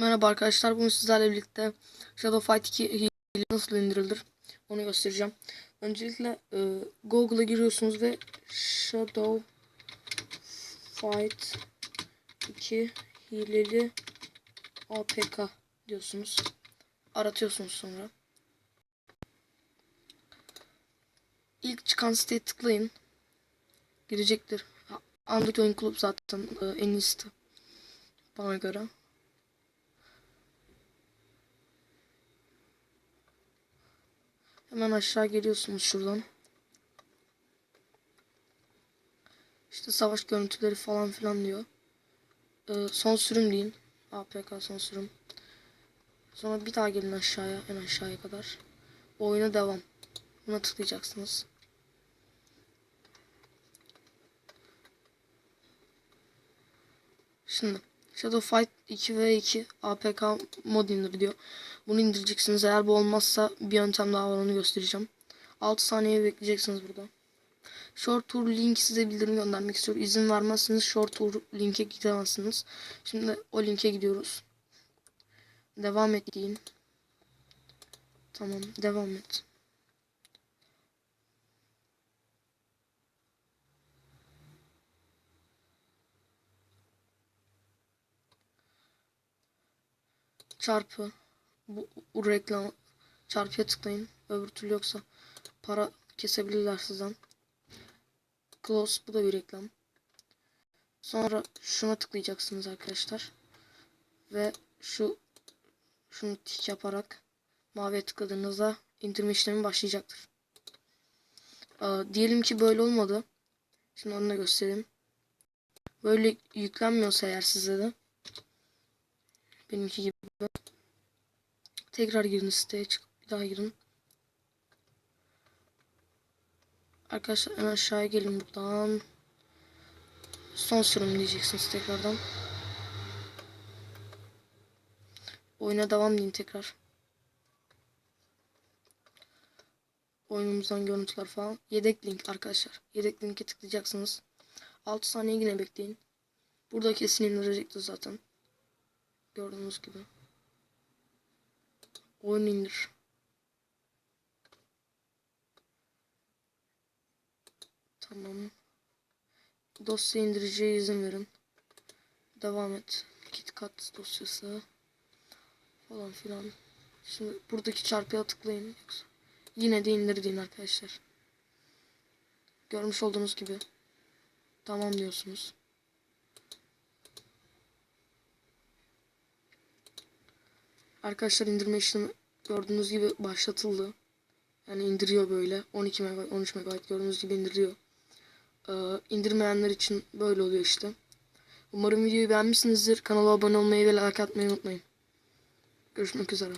Merhaba arkadaşlar. Bugün sizlerle birlikte Shadow Fight 2 hile nasıl indirilir onu göstereceğim. Öncelikle e, Google'a giriyorsunuz ve Shadow Fight 2 hileli APK diyorsunuz. Aratıyorsunuz sonra. İlk çıkan siteye tıklayın. Girecektir. Android Oyun Kulüp zaten e, en iyisi bana göre. Hemen aşağı geliyorsunuz şuradan. İşte savaş görüntüleri falan filan diyor. Ee, son sürüm deyin. APK son sürüm. Sonra bir daha gelin aşağıya en aşağıya kadar. Oyuna devam. Buna tıklayacaksınız. Şimdi Shadow Fight 2v2 APK mod indir diyor. Bunu indireceksiniz. Eğer bu olmazsa bir yöntem daha var onu göstereceğim. 6 saniye bekleyeceksiniz burada. Short Tour link size bildirim göndermek istiyor. İzin vermezseniz Short Tour linke gidemezsiniz. Şimdi o linke gidiyoruz. Devam et deyin. Tamam devam et. Çarpı bu, bu reklam çarpıya tıklayın. Öbür türlü yoksa para kesebilirler sizden. Close bu da bir reklam. Sonra şuna tıklayacaksınız arkadaşlar. Ve şu şunu tik yaparak maviye tıkladığınızda indirme işlemi başlayacaktır. Ee, diyelim ki böyle olmadı. Şimdi onu da göstereyim. Böyle yüklenmiyorsa eğer size de benimki gibi Tekrar girin siteye çık. Bir daha girin. Arkadaşlar en aşağıya gelin buradan. Son sürüm diyeceksiniz tekrardan. Oyuna devam deyin tekrar. Oyunumuzdan görüntüler falan. Yedek link arkadaşlar. Yedek linke tıklayacaksınız. 6 saniye yine bekleyin. Burada kesin indirecektir zaten. Gördüğünüz gibi. Oyun indir. Tamam. Dosya indiriciye izin verin. Devam et. KitKat dosyası. Falan filan. Şimdi buradaki çarpıya tıklayın. Yine de indir deyin arkadaşlar. Görmüş olduğunuz gibi. Tamam diyorsunuz. Arkadaşlar indirme işlemi gördüğünüz gibi başlatıldı. Yani indiriyor böyle. 12 MB, 13 MB gördüğünüz gibi indiriyor. Ee, indirmeyenler için böyle oluyor işte. Umarım videoyu beğenmişsinizdir. Kanala abone olmayı ve like atmayı unutmayın. Görüşmek üzere.